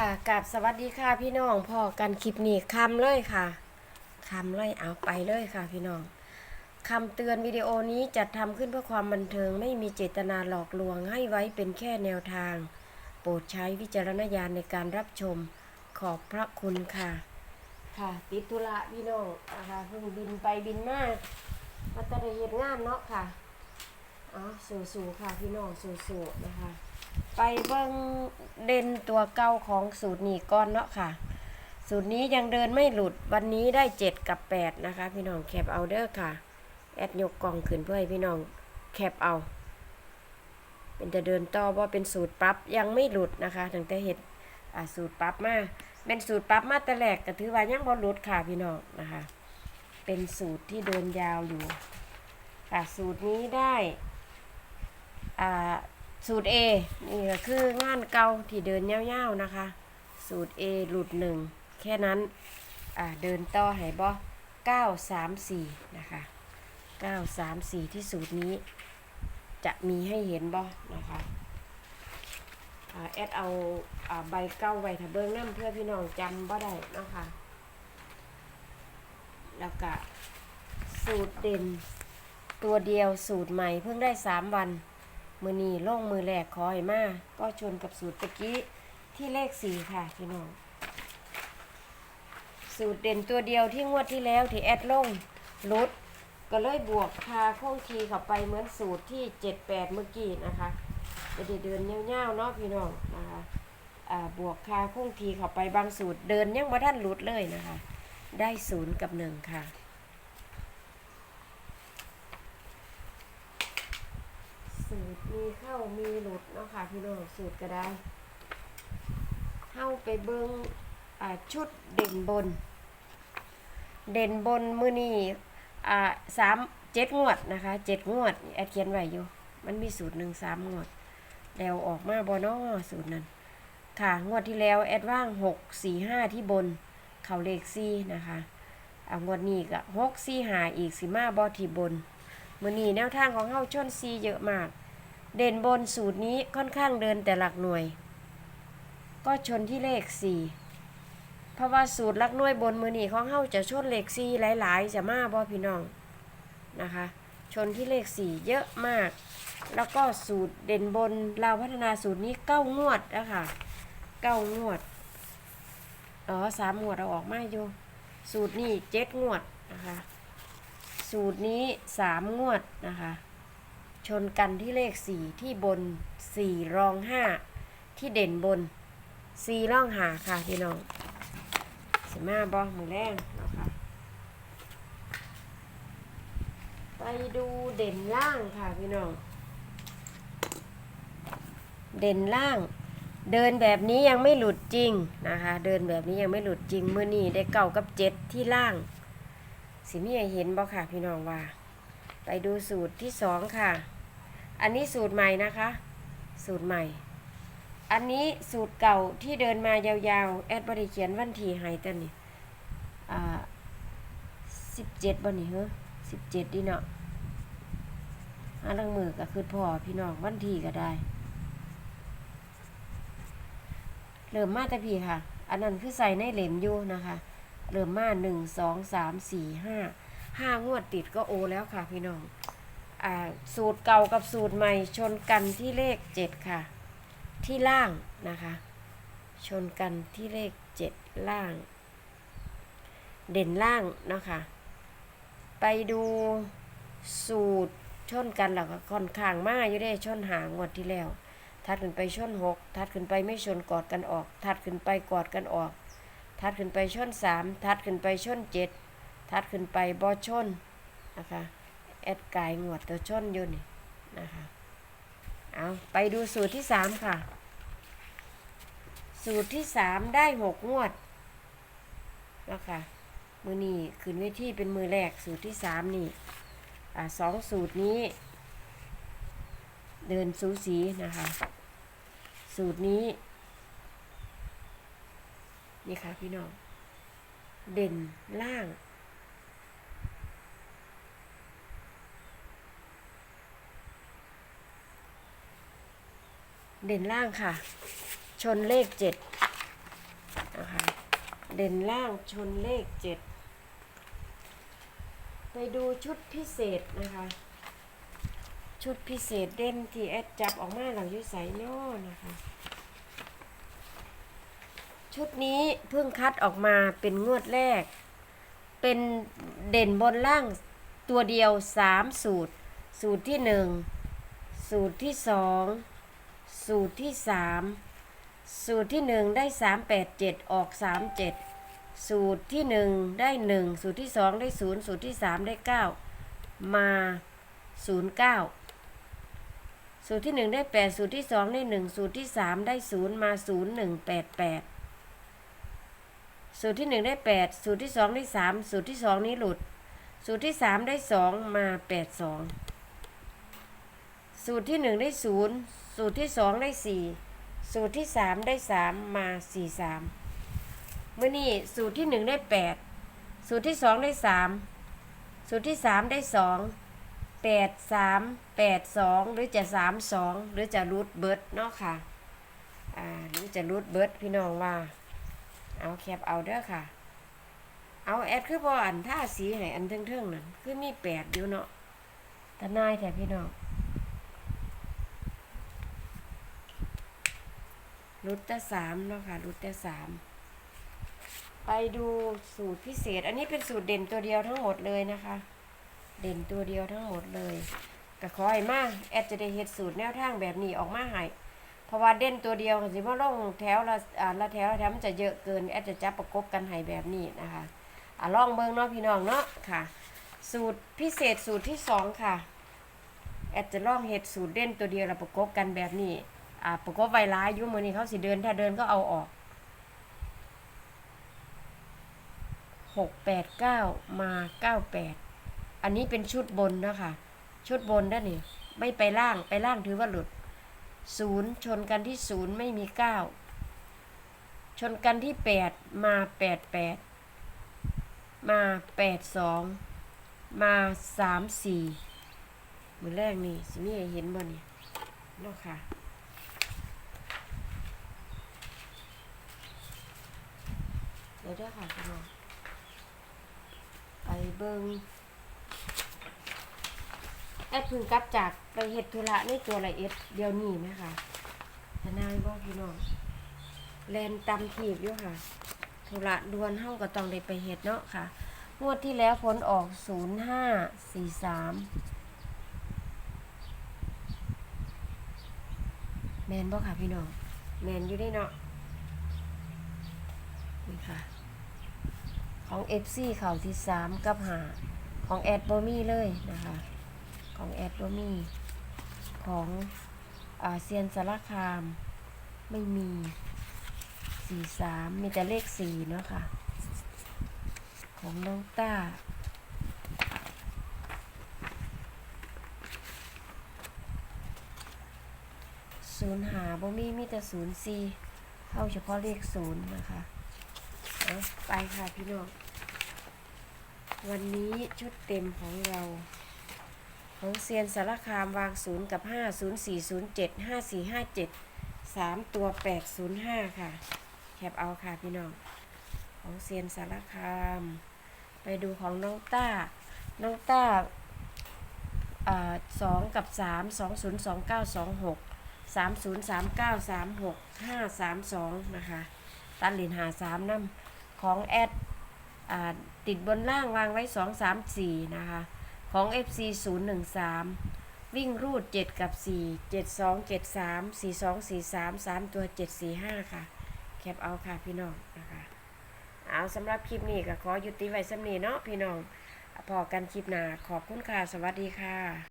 ค่ะกับสวัสดีค่ะพี่น้องพอกันคลิปนี้คำเลยค่ะคำเลยเอาไปเลยค่ะพี่น้องคำเตือนวิดีโอนี้จัดทำขึ้นเพื่อความบันเทิงไม่มีเจตนาหลอกลวงให้ไว้เป็นแค่แนวทาง โปรดใช้วิจารณญาณในการรับชมขอบพระคุณค่ะ ค่ะติดธุระพี่น้องนะคะเพิ่งบินไปบินมามาแตะเหตุงานเนาะค่ะอ๋อสู่ๆค่ะพี่น้องสู่ๆนะคะ ไปเบิ้งเด่นตัวเก่าของสูตรนี้ก่อนเนาะค่ะ สูตรนี้ยังเดินไม่หลุดวันนี้ได้ 7 กับ 8 นะคะ พี่น้องแคปเอาเด้อค่ะ แอดยกกล่องขึ้นเพื่อให้พี่น้องแคปเอา เป็นจะเดินต่อว่าเป็นสูตรปรับยังไม่หลุดนะคะตั้งแต่เห็ดอ่าสูตรปรับมาเป็นสูตรปรับมาแต่แรกก็ถือว่ายังบ่หลุดค่ะพี่น้องนะคะ เป็นสูตรที่เดินยาวอยู่ค่ะสูตรนี้ได้อ่า สูตร A นี่ก็คืองานเก่าที่เดินยาวๆนะคะ สูตร A หลุดหนึ่งแค่นั้นอ่าเดินต่อให้บ่9 3 4 นะคะ 9 3 4 ที่สูตรนี้จะมีให้เห็นบ่นะคะอ่าแอดเอาใบเก้าไว้ถ้าเบิ้งน้ำเพื่อพี่น้องจำบ่ได้นะคะแล้วก็สูตรเด่นตัวเดียวสูตรใหม่เพิ่งได้ 3 วัน มือนีล่องมือแรกขอให้มา ก็ชนกับสูตรตะกี้ที่เลขสี่ค่ะพี่น้อง สูตรเด่นตัวเดียวที่งวดที่แล้วที่แอดล่งลดก็เลยบวกคาคงทีเข้าไปเหมือนสูตรที่เจ็ดแปดเมื่อกี้นะคะจะได้เดินเงี้ยวๆเนาะพี่น้องนะคะบวกคาคงทีเข้าไปบางสูตรเดินยังมาท่านหลุดเลยนะคะ ได้ศูนย์กับหนึ่งค่ะ สูตรมี เข้ามีหลุดเนาะค่ะพี่น้องสูตรก็ได้เข้าไปเบิ้งอ่าชุดเด่นบน เด่นบนมือนี่อ่าสามเจ็ดงวดนะคะเจ็ดงวดแอดเขียนไว้อยู่ มันมีสูตรหนึ่งสามงวด แล้วออกมาบอนอสูตรนั้น ค่ะงวดที่แล้วแอดว่างหกสี่ห้าที่บน เขาเลขซี่นะคะเอางวดนี้ก็หกสี่หาอีกสิมาบอที่บนมือนีแนวทางของเฮาชนซีเยอะมาก เด่นบนสูตรนี้ค่อนข้างเดินแต่หลักหน่วย ก็ชนที่เลขสี่เพราะว่าสูตรหลักหน่วยบนมือนี้ของเฮาจะชนเลขสี่หลาย ๆ จะมาบ่พี่น้องนะคะ ชนที่เลขสี่เยอะมาก แล้วก็สูตรเด่นบนเราพัฒนาสูตรนี้เก้างวดนะคะเก้างวดอ๋อสามงวดเราออกมาอยู่ สูตรนี้เจ็ดงวดนะคะ สูตรนี้สามงวดนะคะ ชนกันที่เลขสี่ที่บนสี่รองห้าที่เด่นบนสี่รองหาค่ะพี่น้องสิมาบอมือแรงนะคะไปดูเด่นล่างค่ะพี่น้อง เด่นล่าง เดินแบบนี้ยังไม่หลุดจริงนะคะ เดินแบบนี้ยังไม่หลุดจริงเมื่อนี้ได้เก่ากับเจ็ดที่ล่าง สิมีเห็นบ่ค่ะพี่น้องว่าไปดูสูตรที่สองค่ะ อันนี้สูตรใหม่นะคะ สูตรใหม่ อันนี้สูตรเก่าที่เดินมายาวๆ แอดบริเขียนวันที่ให้ตันนี่อ่าสิบเจ็ดบ่นี่เหรอสิบเจ็ดดีเนาะอันลังมือก็คือพ่อพี่น้องวันที่ก็ได้ เริ่มมาแต่พี่ค่ะ อันนั้นคือใส่ในเหลมอยู่นะคะ เริ่มมาหนึ่งสองสามสี่ห้าห้างวดติดก็โอแล้วค่ะพี่น้อง สูตรเก่ากับสูตรใหม่ชนกันที่เลขเจ็ดค่ะ ที่ล่างนะคะ ชนกันที่เลขเจ็ดล่าง เด่นล่างนะคะไปดูสูตรชนกันแล้วก็ค่อนข้างมากอยู่ได้ชนหางวดที่แล้วถัดขึ้นไปชนหกถัดขึ้นไปไม่ชนกอดกันออกถัดขึ้นไปกอดกันออกถัดขึ้นไปชนสามถัดขึ้นไปชนเจ็ดถัดขึ้นไปบอชนนะคะ แอดกายงวดตัวชนอยู่นี่นะคะ เอาไปดูสูตรที่สามค่ะ สูตรที่สามได้หกงวดนะคะมือนี้ขึ้นเวทีเป็นมือแรกสูตรที่สามนี่อ่าสองสูตรนี้ เดินสูสีนะคะ สูตรนี้ นี่ค่ะพี่น้อง เด่นล่าง เด่นล่างค่ะ ชนเลขเจ็ดนะคะเด่นล่างชนเลขเจ็ดไปดูชุดพิเศษนะคะ ชุดพิเศษเด่นที่แอดจับออกมาเราอยู่ใส่นอนะคะ ชุดนี้เพิ่งคัดออกมาเป็นงวดแรก เป็นเด่นบนล่างตัวเดียวสามสูตร สูตรที่หนึ่งสูตรที่สอง สูตรที่สามสูตรที่หนึ่งได้สามแปดเจ็ดออกสามเจ็ดสูตรที่หนึ่งได้หนึ่งสูตรที่สองได้ศูนย์สูตรที่สามได้เก้ามาศูนย์เก้าสูตรที่หนึ่งได้แปดสูตรที่สองได้หนึ่งสูตรที่สามได้ศูนย์มาศูนย์หนึ่งแปดแปดสูตรที่หนึ่งได้แปดสูตรที่สองได้สามสูตรที่สองนี้หลุด สูตรที่สามได้สองมาแปดสอง สูตรที่หนึ่งได้ศูนย์สูตรที่สองได้สี่สูตรที่สามได้สามมาสี่สามเมื่อนี้สูตรที่หนึ่งได้แปดสูตรที่สองได้สามสูตรที่สามได้สองแปดสามแปดสองหรือจะสามสองหรือจะรูดเบิร์ดเนาะค่ะอ่าหรือจะรูดเบิร์ดพี่น้องว่า เอาแคปเอาเด้อค่ะ เอาแอดคือพออันท่าสีให้อันเทิงๆนั่นคือมีแปดอยู่เนาะแต่นายแถพี่น้อง รุดแต่สามเนาะค่ะรุดแต่สามไปดูสูตรพิเศษ อันนี้เป็นสูตรเด่นตัวเดียวทั้งหมดเลยนะคะ เด่นตัวเดียวทั้งหมดเลยก็ขอให้มาแอดจะได้เฮ็ดสูตรแนวทางแบบนี้ออกมาให้เพราะว่าเด่นตัวเดียวสิว่าลงแถวละอ่าละแถวละแถวมันจะเยอะเกินแอดจะจับประกบกันให้แบบนี้นะคะอะลองเบิ่งเนาะพี่น้องเนาะค่ะ สูตรพิเศษสูตรที่สองค่ะแอดจะลองเฮ็ดสูตรเด่นตัวเดียวล้วประกบกันแบบนี้ อ่าประกบไวร้ายยุ่มือนี้เขาสิเดิน ถ้าเดินก็เอาออกหกแปดเก้ามาเก้าแปดอันนี้เป็นชุดบนนะคะ ชุดบนด้านนี่ไม่ไปล่างไปล่างถือว่าหลุดศูนย์ชนกันที่ศูนย์ไม่มีเก้าชนกันที่แปดมาแปดแปดมาแปดสองมาสามสี่มือแรกนี่สิมีเห็นบ่นี่เนาะค่ะ ดี๋ยวเด้อค่ะคุณน้องไปเบิงแอดพึ่งกลับจากไปเฮ็ดธุระในตัวละเอ็ดเดียวนี้ไหมคะทนายบอกพี่น้องแลนตำทีบอยู่ค่ะธุระด่วนเฮาก็ต้องได้ไปเฮ็ดเนาะค่ะงวดที่แล้วผลออกศูนย์ห้าสี่สามแมนบ่ค่ะพี่น้อง แมนอยู่ได้เนาะนี่ค่ะ ของ FC เข่าที่สามกับหาของแอดบ่มีเลยนะคะ ของแอดบ่มีของอาเซียนสารคามไม่มีสี่สามมีแต่เลขสี่เนาะค่ะ ของน้องต้าศูนย์หาบ่มีมีแต่ศูนย์สี่เข้าเฉพาะเลขศูนย์นะคะ เอาไปค่ะพี่น้อง วันนี้ชุดเต็มของเรา ของเซียนสารคามวางศูนย์กับห้าศูนย์สี่ศูนย์เจ็ดห้าสี่ห้าเจ็ดสามตัวแปดศูนย์ห้าค่ะ แคปเอาค่ะพี่น้อง ของเซียนสารคาม ไปดูของน้องต้า น้องต้าสองกับสามสองศูนย์สองเก้าสองหกสามศูนย์สามเก้าสามหกห้าสามสองนะคะ ตัดเหรียญหาสามน้ำ ของแอดอติดบนล่างวางไว้สองสามสี่นะคะ ของ FC 0 1 3 วิ่งรูด 7 กับ 4 7 2 7 3 4 2 4 3 3 ตัว 7 4 5 ค่ะ แคปเอาค่ะพี่น้องนะคะเอาสำหรับคลิปนี้ก็ขอยุติไว้สำนีเนาะพี่น้องพอกันคลิปหน้าขอบคุณค่ะ สวัสดีค่ะ